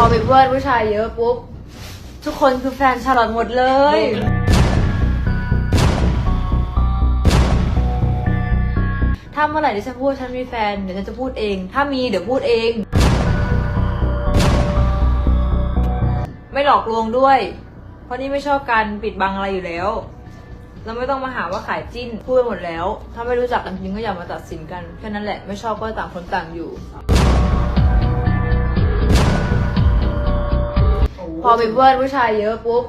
อมีเพื่อนผู้ชายเยอะปุ๊บ ทุกคนคือแฟนชาลอตหมดเลย ถ้าเมื่อไหร่ที่ฉันพูดฉันมีแฟน เดี๋ยวฉันจะพูดเอง ถ้ามีเดี๋ยวพูดเอง ไม่หลอกลวงด้วย เพราะนี่ไม่ชอบการปิดบังอะไรอยู่แล้ว เราไม่ต้องมาหาว่าขายจิ้นพูดไปหมดแล้ว ถ้าไม่รู้จักกันจริงก็อย่ามาตัดสินกันแค่นั้นแหละไม่ชอบก็ต่างคนต่างอยู่ อมีเพื่อนผู้ชายเยอะปุ๊บ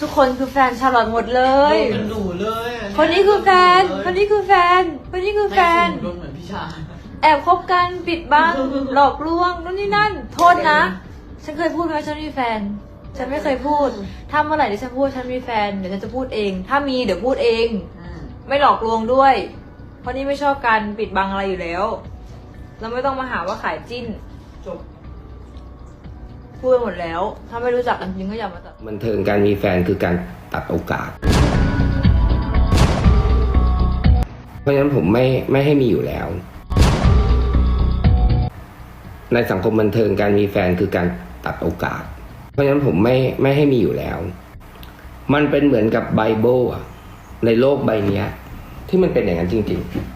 ทุกคนคือแฟนชาลอตหมดเลย โดนเป็นหนูเลยอัคนนี้คือแฟน คนนี้คือแฟน คนนี้คือแฟน ไม่หนูโดนเหมือนพี่ชายแอบคบกันปิดบังหลอกลวงนู่นนี่นั่น โทษนะ ฉันเคยพูดไหมว่าฉันมีแฟน ฉันไม่เคยพูด ถ้าเมื่อไหร่ที่ฉันพูดว่าฉันมีแฟนเดี๋ยวฉันจะพูดเอง ถ้ามีเดี๋ยวพูดเองไม่หลอกลวงด้วย เพราะนี่ไม่ชอบการปิดบังอะไรอยู่แล้ว เราไม่ต้องมาหาว่าขายจิ้น จบ พูดไปหมดแล้ว ถ้าไม่รู้จักกันจริงก็อย่ามาตัด บันเทิงการมีแฟนคือการตัดโอกาส เพราะฉะนั้นผมไม่ไม่ให้มีอยู่แล้ว ในสังคมบันเทิงการมีแฟนคือการตัดโอกาส เพราะฉะนั้นผมไม่ไม่ให้มีอยู่แล้ว มันเป็นเหมือนกับไบเบิลอะในโลกใบเนี้ย ที่มันเป็นอย่างนั้นจริง ๆ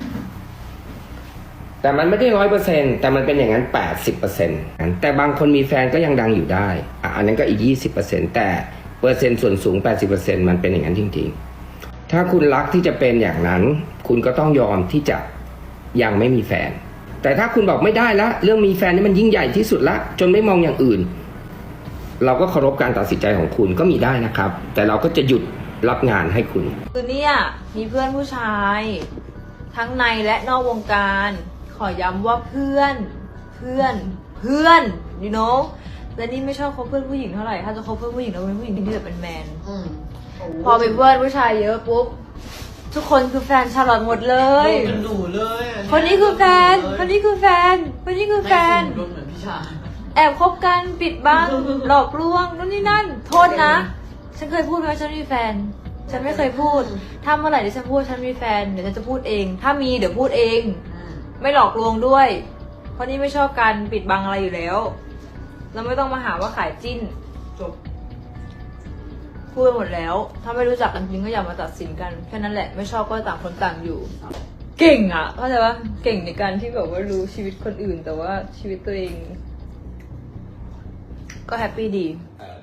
แต่มันไม่ได้ร้อยเปอร์เซ็นแต่มันเป็นอย่างนั้นแปดสิบเปอร์เซ็นแต่บางคนมีแฟนก็ยังดังอยู่ได้อะอันนั้นก็อีกยี่สิบเปอร์เซ็นแต่เปอร์เซ็นต์ส่วนสูงแปดสิบเปอร์เซ็นมันเป็นอย่างนั้นจริง ๆ ถ้าคุณรักที่จะเป็นอย่างนั้น คุณก็ต้องยอมที่จะยังไม่มีแฟน แต่ถ้าคุณบอกไม่ได้ละ เรื่องมีแฟนนี่มันยิ่งใหญ่ที่สุดละ จนไม่มองอย่างอื่น เราก็เคารพการตัดสินใจของคุณก็มีได้นะครับ แต่เราก็จะหยุดรับงานให้คุณ คือเนี่ยมีเพื่อนผู้ชาย ทั้งในและนอกวงการ อย้ำว่าเพื่อน เพื่อน เพื่อน you know และนี่ไม่ชอบคบเพื่อนผู้หญิงเท่าไหร่ ถ้าจะคบเพื่อนผู้หญิงเราเป็นผู้หญิงที่แบบเป็นแมน อืมพอมีเพื่อนผู้ชายเยอะปุ๊บ ทุกคนคือแฟนชาลอตหมดเลโดยนเป็นหนูเลยคนนี้คือแฟน คนนี้คือแฟน คนนี้คือแฟน ไม่หนูโดนเหมือนพี่ชายแอบคบกันปิดบัง หลอกลวงนู่นนี่นั่น โทษนะ ฉันเคยพูดไหมว่าฉันมีแฟน ฉันไม่เคยพูด ถ้าเมื่อไหร่ที่ฉันพูดว่าฉันมีแฟน เดี๋ยวฉันจะพูดเอง ถ้ามีเดี๋ยวพูดเอง ไม่หลอกลวงด้วย เพราะนี่ไม่ชอบการปิดบังอะไรอยู่แล้ว เราไม่ต้องมาหาว่าขายจิ้น จบ พูดไปหมดแล้ว ถ้าไม่รู้จักกันจริงก็อย่ามาตัดสินกัน แค่นั้นแหละ ไม่ชอบก็ต่างคนต่างอยู่ เก่งอะเข้าใจปะเก่งในการที่แบบว่ารู้ชีวิตคนอื่น แต่ว่าชีวิตตัวเอง ก็แฮปปี้ดี เออ